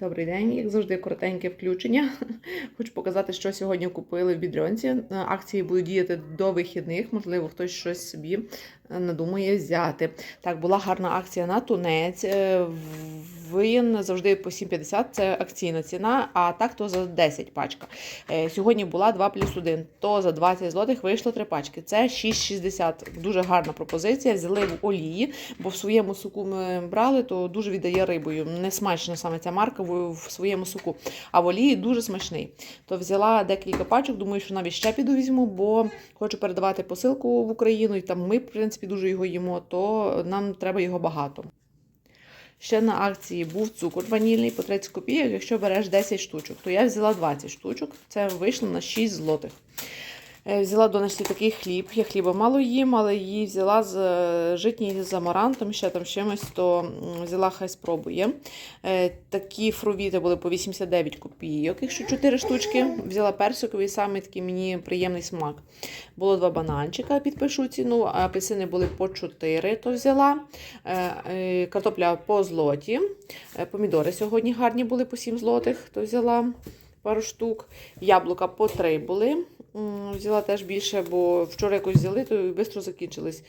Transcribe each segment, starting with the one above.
Добрий день, як завжди, коротеньке включення. Хочу показати, що сьогодні купили в бідрьонці. Е, Акції будуть діяти до вихідних, можливо, хтось щось собі е, надумає взяти. Так, була гарна акція на тунець. Він завжди по 7,50 це акційна ціна, а так то за 10 пачка. Е, Сьогодні була 2 плюс 1, то за 20 злотих вийшло 3 пачки. Це 6,60. Дуже гарна пропозиція. Взяли в олії, бо в своєму соку ми брали, то дуже віддає рибою. Не смачна саме ця марка в, своєму соку. А в олії дуже смачний. То взяла декілька пачок, думаю, що навіть ще піду візьму, бо хочу передавати посилку в Україну, і там ми, в принципі, дуже його їмо, то нам треба його багато. Ще на акції був цукор ванільний по 30 копійок, якщо береш 10 штучок, то я взяла 20 штучок, це вийшло на 6 злотих. Е, Взяла донечці такий хліб. Я хліба мало їм, але її взяла з е, житній з амарантом, ще там чимось, то взяла, хай спробує. Е, Такі фрувіти були по 89 копійок, якщо 4 штучки. Взяла персиковий, саме такий мені приємний смак. Було два бананчика, підпишу ціну, а апельсини були по 4, то взяла. Картопля по злоті. Помідори сьогодні гарні були по 7 злотих, то взяла пару штук. Яблука по 3 були. Взяла теж більше, бо вчора якось взяли, то швидко закінчились.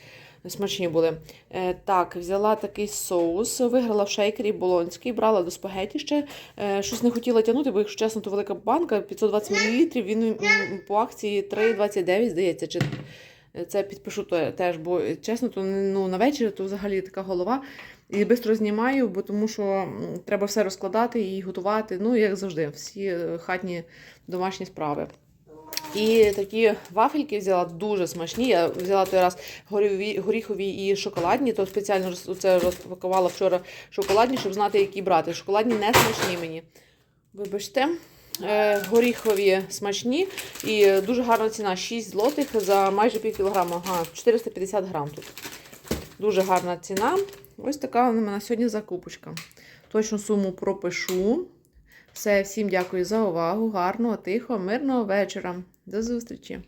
Смачні були. Е, так, взяла такий соус, виграла в шейкері болонський, брала до спагеті ще. Е, щось не хотіла тягнути, бо, якщо чесно, то велика банка 520 мл, він по акції 3,29, здається. Чи... Це підпишу теж, бо чесно, то ну, на вечір то взагалі така голова. І швидко знімаю, бо тому що треба все розкладати і готувати. Ну, як завжди, всі е, хатні домашні справи. І такі вафельки взяла дуже смачні. Я взяла той раз горіхові і шоколадні, то спеціально це розпакувала вчора шоколадні, щоб знати, які брати. Шоколадні не смачні мені. Вибачте. Е, горіхові смачні і дуже гарна ціна 6 злотих за майже пів кілограма. Ага, 450 грам тут. Дуже гарна ціна. Ось така у мене сьогодні закупочка. Точну суму пропишу. Все, всім дякую за увагу. Гарного, тихого, мирного вечора. До зустрічі!